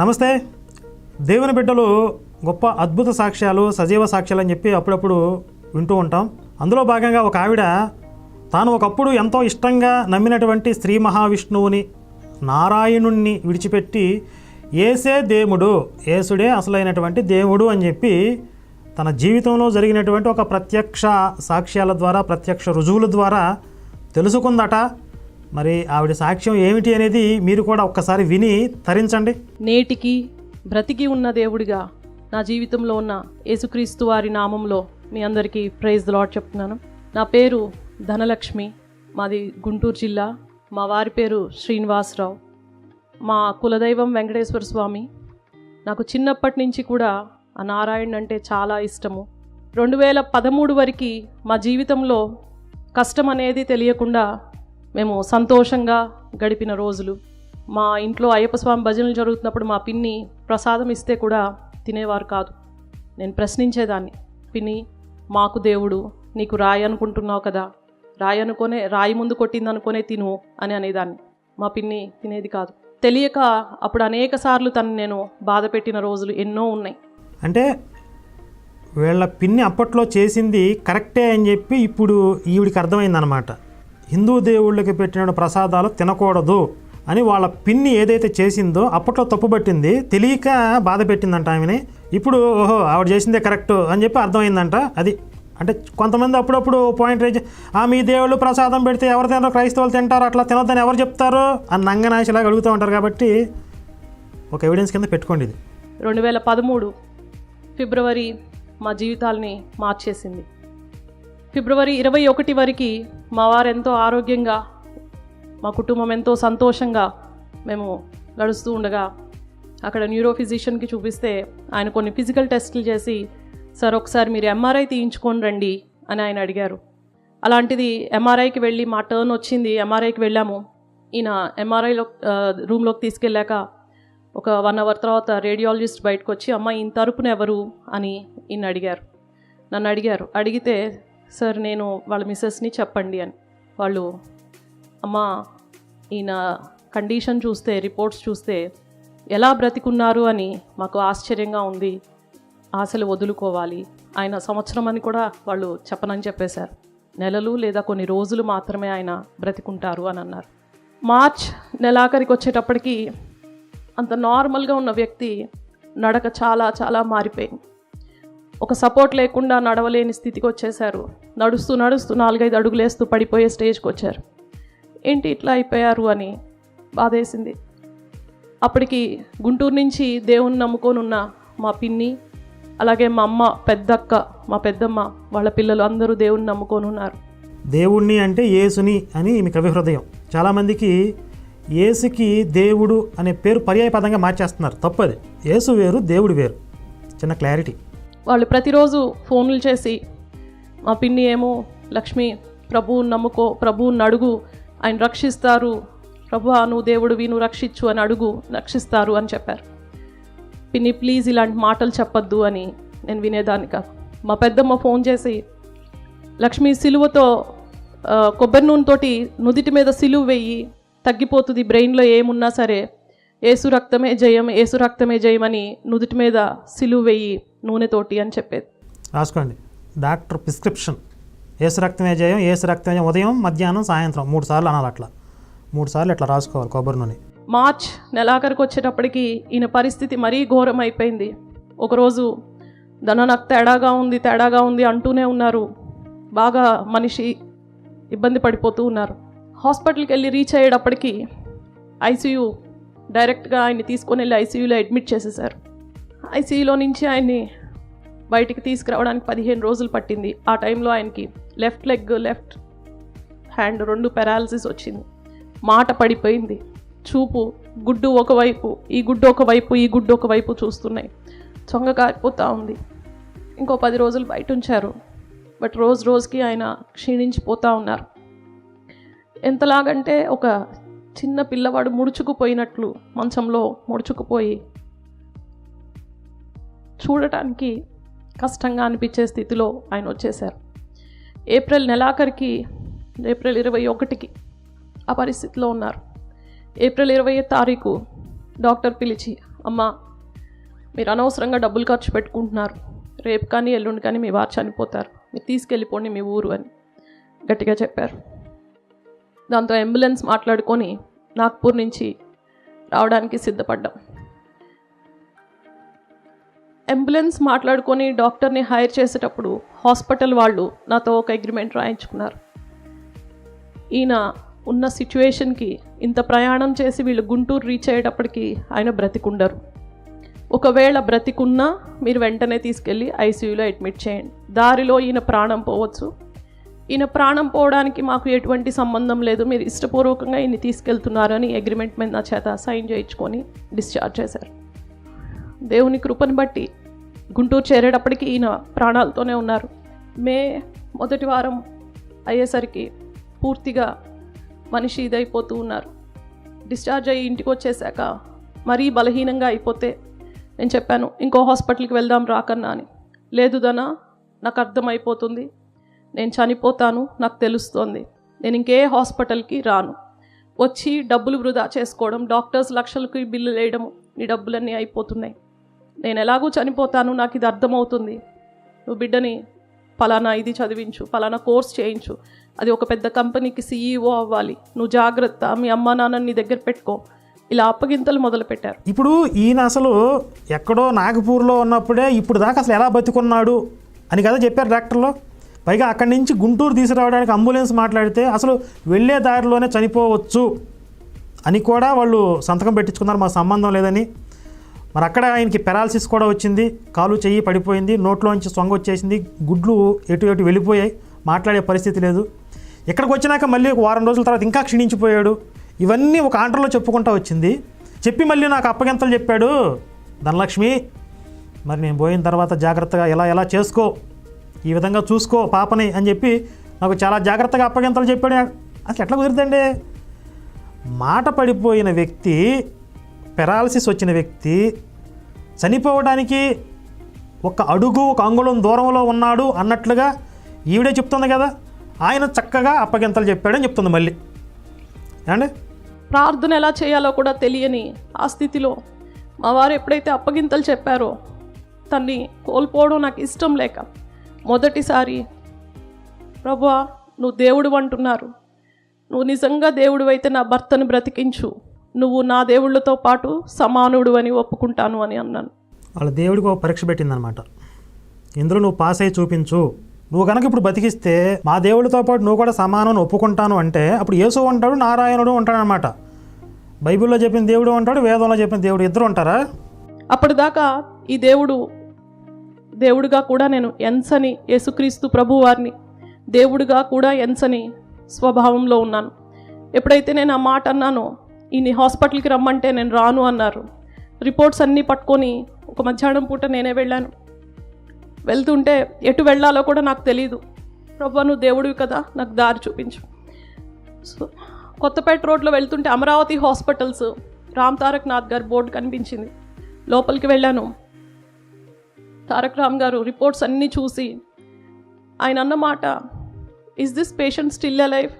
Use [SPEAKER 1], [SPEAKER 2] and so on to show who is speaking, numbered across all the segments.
[SPEAKER 1] నమస్తే. దేవుని బిడ్డలు గొప్ప అద్భుత సాక్ష్యాలు సజీవ సాక్ష్యాలు అని చెప్పి అప్పుడప్పుడు వింటూ ఉంటాం. అందులో భాగంగా ఒక ఆవిడ తాను ఒకప్పుడు ఎంతో ఇష్టంగా నమ్మినటువంటి శ్రీ మహావిష్ణువుని నారాయణుణ్ణి విడిచిపెట్టి ఏసే దేవుడు ఏసుడే అసలైనటువంటి దేవుడు అని చెప్పి తన జీవితంలో జరిగినటువంటి ఒక ప్రత్యక్ష సాక్ష్యాల ద్వారా ప్రత్యక్ష రుజువుల ద్వారా తెలుసుకుందట. మరి ఆవిడ సాక్ష్యం ఏమిటి అనేది మీరు కూడా ఒక్కసారి విని తరించండి.
[SPEAKER 2] నేటికి బ్రతికి ఉన్న దేవుడిగా నా జీవితంలో ఉన్న యేసుక్రీస్తు వారి నామంలో మీ అందరికీ ప్రైజ్ లాడ్ చెప్తున్నాను. నా పేరు ధనలక్ష్మి మాది గుంటూరు జిల్లా. మా వారి పేరు శ్రీనివాసరావు. మా కులదైవం వెంకటేశ్వర స్వామి. నాకు చిన్నప్పటి నుంచి కూడా ఆ నారాయణ అంటే చాలా ఇష్టము. రెండు వేల పదమూడు వరకు మా జీవితంలో కష్టం అనేది తెలియకుండా మేము సంతోషంగా గడిపిన రోజులు. మా ఇంట్లో అయ్యప్ప స్వామి భజనలు జరుగుతున్నప్పుడు మా పిన్ని ప్రసాదం ఇస్తే కూడా తినేవారు కాదు. నేను ప్రశ్నించేదాన్ని పిన్ని మాకు దేవుడు నీకు రాయి అనుకుంటున్నావు కదా. రాయి అనుకోనే రాయి ముందు కొట్టిందనుకోనే తిను అని అనేదాన్ని. మా పిన్ని తినేది కాదు. తెలియక అప్పుడు అనేక సార్లు తను నేను బాధ పెట్టిన రోజులు ఎన్నో ఉన్నాయి.
[SPEAKER 1] అంటే వీళ్ళ పిన్ని అప్పట్లో చేసింది కరెక్టే అని చెప్పి ఇప్పుడు ఈవిడికి అర్థమైందనమాట హిందూ దేవుళ్ళకి పెట్టిన ప్రసాదాలు తినకూడదు అని వాళ్ళ పిన్ని ఏదైతే చేసిందో అప్పట్లో తప్పుపట్టింది తెలియక బాధ పెట్టిందంట ఆమెని. ఇప్పుడు ఓహో ఆవిడ చేసిందే కరెక్ట్ అని చెప్పి అర్థమైందంట అది. అంటే కొంతమంది అప్పుడప్పుడు పాయింట్ రేజ్ ఆ మీ దేవుళ్ళు ప్రసాదం పెడితే ఎవరు తినరు? క్రైస్తవులు తింటారు అట్లా తినొద్దని ఎవరు చెప్తారు? అని నంగనాశలాగా అడుగుతూ ఉంటారు కాబట్టి ఒక ఎవిడెన్స్ కింద పెట్టుకోండి ఇది.
[SPEAKER 2] రెండు వేల పదమూడు ఫిబ్రవరి మా జీవితాల్ని మార్చేసింది. ఫిబ్రవరి ఇరవై ఒకటి వరకు మా వారు ఎంతో ఆరోగ్యంగా మా కుటుంబం ఎంతో సంతోషంగా మేము గడుస్తూ ఉండగా అక్కడ న్యూరో ఫిజిషియన్కి చూపిస్తే ఆయన కొన్ని ఫిజికల్ టెస్టులు చేసి సార్ ఒకసారి మీరు ఎంఆర్ఐ తీయించుకొని రండి అని ఆయన అడిగారు. అలాంటిది ఎంఆర్ఐకి వెళ్ళి మా టర్న్ వచ్చింది. ఎంఆర్ఐకి వెళ్ళాము. ఈయన ఎంఆర్ఐలో రూమ్లోకి తీసుకెళ్ళాక ఒక వన్ అవర్ తర్వాత రేడియాలజిస్ట్ బయటకు వచ్చి అమ్మ ఈయన తరపున ఎవరు? అని ఈయన అడిగారు. నన్ను అడిగారు. అడిగితే సార్ నేను వాళ్ళ మిస్సెస్ని చెప్పండి అని. వాళ్ళు అమ్మ ఈయన కండిషన్ చూస్తే రిపోర్ట్స్ చూస్తే ఎలా బ్రతికున్నారు అని మాకు ఆశ్చర్యంగా ఉంది. ఆశలు వదులుకోవాలి. ఆయన సంవత్సరం అని కూడా వాళ్ళు చెప్పనని చెప్పేశారు. నెలలు లేదా కొన్ని రోజులు మాత్రమే ఆయన బ్రతికుంటారు అని అన్నారు. మార్చ్ నెలాఖరికి వచ్చేటప్పటికి అంత నార్మల్గా ఉన్న వ్యక్తి నడక చాలా చాలా మారిపోయింది. ఒక సపోర్ట్ లేకుండా నడవలేని స్థితికి వచ్చేసారు నడుస్తూ నడుస్తూ నాలుగైదు అడుగులేస్తూ పడిపోయే స్టేజ్కి వచ్చారు. ఏంటి ఇట్లా అయిపోయారు అని బాధేసింది. అప్పటికి గుంటూరు నుంచి దేవుణ్ణి నమ్ముకొని ఉన్న మా పిన్ని అలాగే మా అమ్మ పెద్దక్క మా పెద్దమ్మ వాళ్ళ పిల్లలు అందరూ దేవుణ్ణి నమ్ముకొని ఉన్నారు
[SPEAKER 1] దేవుణ్ణి అంటే యేసుని అని మీ కవి హృదయం. చాలామందికి యేసుకి దేవుడు అనే పేరు పర్యాయపదంగా మార్చేస్తున్నారు. తప్పది. యేసు వేరు దేవుడు వేరు. చిన్న క్లారిటీ.
[SPEAKER 2] వాళ్ళు ప్రతిరోజు ఫోన్లు చేసి మా పిన్ని ఏమో లక్ష్మి ప్రభువుని నమ్ముకో ప్రభువుని అడుగు ఆయన రక్షిస్తారు ప్రభు నువ్వు దేవుడివి నువ్వు రక్షించు అని అడుగు రక్షిస్తారు అని చెప్పారు. పిన్ని ప్లీజ్ ఇలాంటి మాటలు చెప్పొద్దు అని నేను వినేదాన్ని కాదు. మా పెద్దమ్మ ఫోన్ చేసి లక్ష్మి సిలువతో కొబ్బరి నూనెతోటి నుదిటి మీద సిలువ వెయ్యి తగ్గిపోతుంది బ్రెయిన్లో ఏమున్నా సరే ఏసు రక్తమే జయం ఏసు రక్తమే జయం అని నుదుటి మీద సిలువ వెయ్యి నూనెతోటి అని చెప్పేది.
[SPEAKER 1] రాసుకోండి. Doctor prescription. ఏసు రక్తమే జయం ఏసు రక్తమే ఉదయం మధ్యాహ్నం సాయంత్రం. మూడు సార్లు అనాలి అట్లా. మూడు సార్లు ఇట్లా రాసుకోవాలి కొబ్బరి నూనె.
[SPEAKER 2] మార్చ్ నెలాఖరికి వచ్చేటప్పటికి ఈయన పరిస్థితి మరీ ఘోరం అయిపోయింది. ఒకరోజు దన నాకు తేడాగా ఉంది తేడాగా ఉంది అంటూనే ఉన్నారు. బాగా మనిషి ఇబ్బంది పడిపోతూ ఉన్నారు. హాస్పిటల్కి వెళ్ళి రీచ్ అయ్యేటప్పటికి ఐసీయూ డైరెక్ట్గా ఆయన్ని తీసుకొని వెళ్ళి ఐసీయూలో అడ్మిట్ చేసేసారు. ఐసీయూలో నుంచి ఆయన్ని బయటికి తీసుకురావడానికి పదిహేను రోజులు పట్టింది. ఆ టైంలో ఆయనకి లెఫ్ట్ లెగ్ లెఫ్ట్ హ్యాండ్ రెండు పెరాలసిస్ వచ్చింది. మాట పడిపోయింది. చూపు గుడ్డు ఒకవైపు ఈ గుడ్డు ఒకవైపు ఈ గుడ్డు ఒకవైపు చూస్తున్నాయి. చొంగ కారిపోతూ ఉంది. ఇంకో పది రోజులు బయట ఉంచారు. బట్ రోజు రోజుకి ఆయన క్షీణించిపోతూ ఉన్నారు. ఎంతలాగంటే ఒక చిన్న పిల్లవాడు ముడుచుకుపోయినట్లు మంచంలో ముడుచుకుపోయి చూడటానికి కష్టంగా అనిపించే స్థితిలో ఆయన వచ్చేసారు ఏప్రిల్ నెలాఖరికి ఏప్రిల్ ఇరవై ఒకటికి ఆ పరిస్థితిలో ఉన్నారు. ఏప్రిల్ ఇరవై తారీఖు డాక్టర్ పిలిచి అమ్మ మీరు అనవసరంగా డబ్బులు ఖర్చు పెట్టుకుంటున్నారు. రేపు కానీ ఎల్లుండి కానీ మీ వారు చనిపోతారు. మీరు తీసుకెళ్ళిపోండి మీ ఊరు అని గట్టిగా చెప్పారు. దాంతో అంబులెన్స్ మాట్లాడుకొని నాగ్పూర్ నుంచి రావడానికి సిద్ధపడ్డాం. అంబులెన్స్ మాట్లాడుకొని డాక్టర్ని హైర్ చేసేటప్పుడు హాస్పిటల్ వాళ్ళు నాతో ఒక అగ్రిమెంట్ రాయించుకున్నారు. ఈయన ఉన్న సిచ్యువేషన్కి ఇంత ప్రయాణం చేసి వీళ్ళు గుంటూరు రీచ్ అయ్యేటప్పటికి ఆయన బ్రతికుండరు. ఒకవేళ బ్రతికున్నా మీరు వెంటనే తీసుకెళ్ళి ఐసీయూలో అడ్మిట్ చేయండి. దారిలో ఈయన ప్రాణం పోవచ్చు. ఈయన ప్రాణం పోవడానికి మాకు ఎటువంటి సంబంధం లేదు. మీరు ఇష్టపూర్వకంగా ఈయన తీసుకెళ్తున్నారని అగ్రిమెంట్ మీద నా చేత సైన్ చేయించుకొని డిశ్చార్జ్ చేశారు. దేవుని కృపను బట్టి గుంటూరు చేరేటప్పటికి ఈయన ప్రాణాలతోనే ఉన్నారు. మే మొదటి వారం అయ్యేసరికి పూర్తిగా మనిషి ఇదైపోతూ ఉన్నారు. డిశ్చార్జ్ అయ్యి ఇంటికి వచ్చేసాక మరీ బలహీనంగా అయిపోతే నేను చెప్పాను ఇంకో హాస్పిటల్కి వెళ్దాం రాకన్నా అని. లేదు దనా నాకు అర్థమైపోతుంది. నేను చనిపోతాను నాకు తెలుస్తోంది. నేను ఇంకే హాస్పిటల్కి రాను. వచ్చి డబ్బులు వృధా చేసుకోవడం డాక్టర్స్ లక్షలకి బిల్లు వేయడం నీ డబ్బులన్నీ అయిపోతున్నాయి. నేను ఎలాగూ చనిపోతాను? నాకు ఇది అర్థమవుతుంది. నువ్వు బిడ్డని పలానా ఇది చదివించు ఫలానా కోర్స్ చేయించు. అది ఒక పెద్ద కంపెనీకి సీఈఓ అవ్వాలి. నువ్వు జాగ్రత్త. మీ అమ్మా నాన్న నీ దగ్గర పెట్టుకో. ఇలా అప్పగింతలు మొదలుపెట్టారు.
[SPEAKER 1] ఇప్పుడు ఈయన అసలు ఎక్కడో నాగపూర్లో ఉన్నప్పుడే ఇప్పుడు దాకా అసలు ఎలా బతుకున్నాడు అని కదా చెప్పారు డాక్టర్లో. పైగా అక్కడి నుంచి గుంటూరు తీసుకురావడానికి అంబులెన్స్ మాట్లాడితే అసలు వెళ్ళే దారిలోనే చనిపోవచ్చు అని కూడా వాళ్ళు సంతకం పెట్టించుకున్నారు. మా సంబంధం లేదని. మరి అక్కడ ఆయనకి పెరాలసిస్ కూడా వచ్చింది. కాలు చెయ్యి పడిపోయింది. నోట్లోంచి సొంగ వచ్చేసింది. గుడ్లు ఎటు ఎటు వెళ్ళిపోయాయి. మాట్లాడే పరిస్థితి లేదు. ఇక్కడికి వచ్చినాక మళ్ళీ ఒక వారం రోజుల తర్వాత ఇంకా క్షీణించిపోయాడు. ఇవన్నీ ఒక ఆంటర్లో చెప్పుకుంటా వచ్చింది. చెప్పి మళ్ళీ నాకు అప్పగింతలు చెప్పాడు. ధనలక్ష్మి మరి నేను పోయిన తర్వాత జాగ్రత్తగా ఎలా ఎలా చేసుకో. ఈ విధంగా చూసుకో పాపని అని చెప్పి నాకు చాలా జాగ్రత్తగా అప్పగింతలు చెప్పాడు. అసలు ఎట్లా కుదురుతుందండి? మాట పడిపోయిన వ్యక్తి పెరాలసిస్ వచ్చిన వ్యక్తి చనిపోవడానికి ఒక అడుగు ఒక అంగుళం దూరంలో ఉన్నాడు అన్నట్లుగా ఈవిడే చెప్తుంది కదా. ఆయన చక్కగా అప్పగింతలు చెప్పాడని చెప్తుంది మళ్ళీ. ఏమండి?
[SPEAKER 2] ప్రార్థన ఎలా చేయాలో కూడా తెలియని ఆ స్థితిలో మా వారు ఎప్పుడైతే అప్పగింతలు చెప్పారో తన్ని కోల్పోవడం నాకు ఇష్టం లేక మొదటిసారి ప్రభా నువ్వు దేవుడు అంటున్నారు. నువ్వు నిజంగా దేవుడు అయితే నా భర్తను బ్రతికించు. నువ్వు నా దేవుళ్ళతో పాటు సమానుడు అని ఒప్పుకుంటాను అని అన్నాను.
[SPEAKER 1] వాళ్ళ దేవుడికి ఒక పరీక్ష పెట్టిందనమాట ఇందులో నువ్వు పాస్ అయ్యి చూపించు. నువ్వు కనుక ఇప్పుడు బతికిస్తే మా దేవుడితో పాటు నువ్వు కూడా సమానం ఒప్పుకుంటాను అంటే అప్పుడు యేసు ఉంటాడు నారాయణుడు ఉంటాడనమాట బైబిల్లో చెప్పిన దేవుడు ఉంటాడు వేదంలో చెప్పిన దేవుడు ఇద్దరు ఉంటారా?
[SPEAKER 2] అప్పటిదాకా ఈ దేవుడు దేవుడిగా కూడా నేను ఎన్సని యేసుక్రీస్తు ప్రభు వారిని దేవుడిగా కూడా ఎన్సని స్వభావంలో ఉన్నాను. ఎప్పుడైతే నేను ఆ మాట అన్నానో ఈయన హాస్పిటల్కి రమ్మంటే నేను రాను అన్నారు. రిపోర్ట్స్ అన్నీ పట్టుకొని ఒక మధ్యాహ్నం పూట నేనే వెళ్ళాను. వెళ్తుంటే ఎటు వెళ్ళాలో కూడా నాకు తెలియదు ప్రభు నువ్వు దేవుడివి కదా నాకు దారి చూపించు. సో కొత్తపేట రోడ్లో వెళ్తుంటే అమరావతి హాస్పిటల్స్ రామ్ తారక్ నాథ్ గారి బోర్డు కనిపించింది. లోపలికి వెళ్ళాను. తారక్ రామ్ గారు రిపోర్ట్స్ అన్నీ చూసి ఆయన అన్నమాట is this patient still alive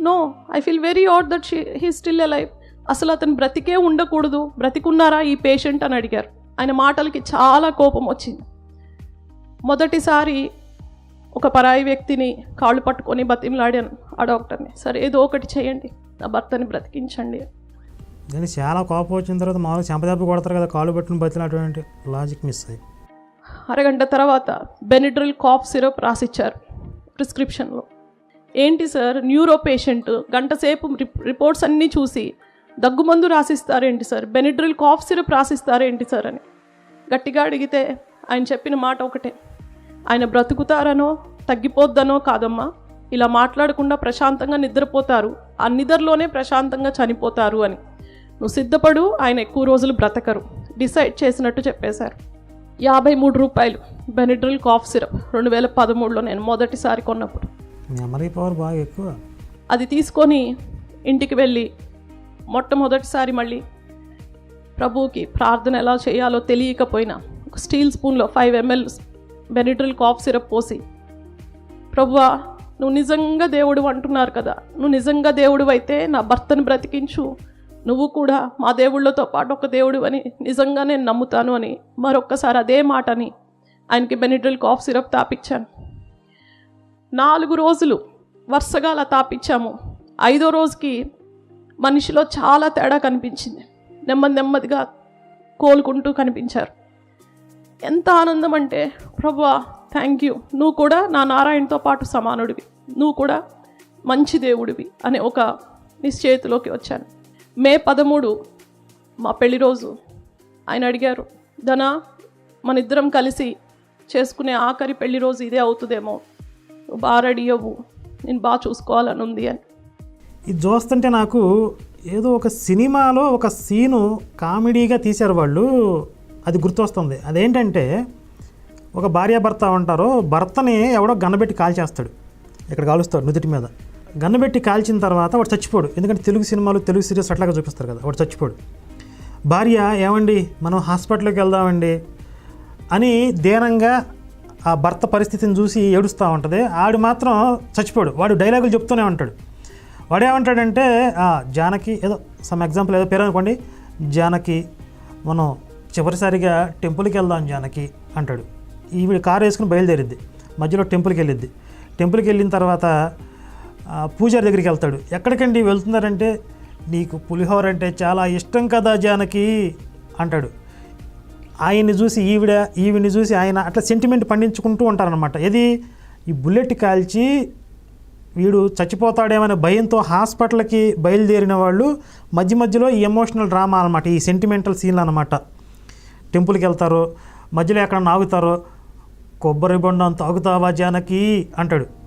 [SPEAKER 2] no I feel very at that she he still alive అసలు అతను బ్రతికే ఉండకూడదు. బ్రతికున్నారా ఈ పేషెంట్ అని అడిగారు. ఆయన మాటలకి చాలా కోపం వచ్చింది. మొదటిసారి ఒక పరాయి వ్యక్తిని కాళ్ళు పట్టుకొని బతిమలాడాను ఆ డాక్టర్ని. సరే ఏదో ఒకటి చేయండి. నా భర్తని బ్రతికించండి.
[SPEAKER 1] నేను చాలా కోపం వచ్చిన తర్వాత మామూలుగా చెంపదెబ్బ కొడతారు కదా కాళ్ళు పట్టుకుని బతినటువంటి లాజిక్ మిస్ అయ్యి.
[SPEAKER 2] అరగంట తర్వాత బెనిడ్రిల్ కాఫ్ సిరప్ రాసిచ్చారు. ప్రిస్క్రిప్షన్లో ఏంటి సార్? న్యూరో పేషెంట్ గంటసేపు రిపోర్ట్స్ అన్నీ చూసి దగ్గుమందు రాసిస్తారేంటి సార్? బెనిడ్రిల్ కాఫ్ సిరప్ రాసిస్తారేంటి సార్ అని గట్టిగా అడిగితే ఆయన చెప్పిన మాట ఒకటే. ఆయన బ్రతుకుతారనో తగ్గిపోద్దనో కాదమ్మా. ఇలా మాట్లాడకుండా ప్రశాంతంగా నిద్రపోతారు. ఆ నిద్రలోనే ప్రశాంతంగా చనిపోతారు అని. నువ్వు సిద్ధపడు ఆయన ఎక్కువ రోజులు బ్రతకరు. డిసైడ్ చేసినట్టు చెప్పేశారు. యాభై మూడు రూపాయలు బెనిడ్రిల్ కాఫ్ సిరప్ రెండు వేల పదమూడులో నేను మొదటిసారి కొన్నప్పుడు.
[SPEAKER 1] మెమరీ పవర్ బాగా ఎక్కువ.
[SPEAKER 2] అది తీసుకొని ఇంటికి వెళ్ళి మొట్టమొదటిసారి మళ్ళీ ప్రభువుకి ప్రార్థన ఎలా చేయాలో తెలియకపోయినా ఒక steel స్పూన్లో five ML Benadryl cough syrup పోసి ప్రభువా నువ్వు నిజంగా దేవుడు అంటున్నారు కదా నువ్వు నిజంగా దేవుడు అయితే నా భర్తను బ్రతికించు. నువ్వు కూడా మా దేవుళ్ళతో పాటు ఒక దేవుడు అని నిజంగా నేను నమ్ముతాను అని మరొక్కసారి అదే మాటని ఆయనకి బెనిడ్రిల్ కాఫ్ సిరప్ తాపించాను. నాలుగు రోజులు వరుసగా అలా తాపించాము. ఐదో రోజుకి మనిషిలో చాలా తేడా కనిపించింది. నెమ్మది నెమ్మదిగా కోలుకుంటూ కనిపించారు. ఎంత ఆనందం అంటే ప్రభా థ్యాంక్ యూ నువ్వు కూడా నా నారాయణతో పాటు సమానుడివి. నువ్వు కూడా మంచి దేవుడివి అనే ఒక నిశ్చయితలోకి వచ్చాను. మే పదమూడు మా పెళ్ళి రోజు. ఆయన అడిగారు ధనా మన ఇద్దరం కలిసి చేసుకునే ఆఖరి పెళ్ళి రోజు ఇదే అవుతుందేమో? నువ్వు బాగా రెడీ అవ్వు నేను బాగా చూసుకోవాలని ఉంది అని.
[SPEAKER 1] ఇది చూస్తుంటే నాకు ఏదో ఒక సినిమాలో ఒక సీను కామెడీగా తీశారు వాళ్ళు. అది గుర్తొస్తుంది. అదేంటంటే ఒక భార్యాభర్త ఉంటారు భర్తని ఎవడో గన్నబెట్టి కాల్చేస్తాడు. ఇక్కడ కాలుస్తాడు నుదుటి మీద. గన్నబెట్టి కాల్చిన తర్వాత వాడు చచ్చిపోడు. ఎందుకంటే తెలుగు సినిమాలు తెలుగు సీరియల్స్ అట్లాగా చూపిస్తారు కదా వాడు చచ్చిపోడు. భార్య ఏమండి? మనం హాస్పిటల్కి వెళ్దామండి అని దేనంగా ఆ భర్త పరిస్థితిని చూసి ఏడుస్తూ ఉంటుంది. ఆడు మాత్రం చచ్చిపోడు. వాడు డైలాగులు చెప్తూనే ఉంటాడు. వాడు ఏమంటాడంటే జానకి ఏదో సమ్ ఎగ్జాంపుల్ ఏదో పేరు అనుకోండి. జానకి మనం చివరిసారిగా టెంపుల్కి వెళ్దాం జానకి అంటాడు. ఈవిడ కారు వేసుకుని బయలుదేరిద్ది. మధ్యలో టెంపుల్కి వెళ్ళిద్ది. టెంపుల్కి వెళ్ళిన తర్వాత పూజారి దగ్గరికి వెళ్తాడు. ఎక్కడికండి వెళ్తున్నారంటే నీకు పులిహోర అంటే చాలా ఇష్టం కదా జానకి అంటాడు. ఆయన్ని చూసి ఈవిడ ఈవిని చూసి ఆయన అట్లా సెంటిమెంట్ పండించుకుంటూ ఉంటారనమాట ఏది? ఈ బుల్లెట్ కాల్చి వీడు చచ్చిపోతాడేమనే భయంతో హాస్పిటల్కి బయలుదేరిన వాళ్ళు మధ్య మధ్యలో ఈ ఎమోషనల్ డ్రామా అనమాట ఈ సెంటిమెంటల్ సీన్లు అనమాట టెంపుల్కి వెళ్తారు మధ్యలో ఎక్కడ నాగుతారో కొబ్బరి బొండం తాగుతావా జానకి? అంటాడు.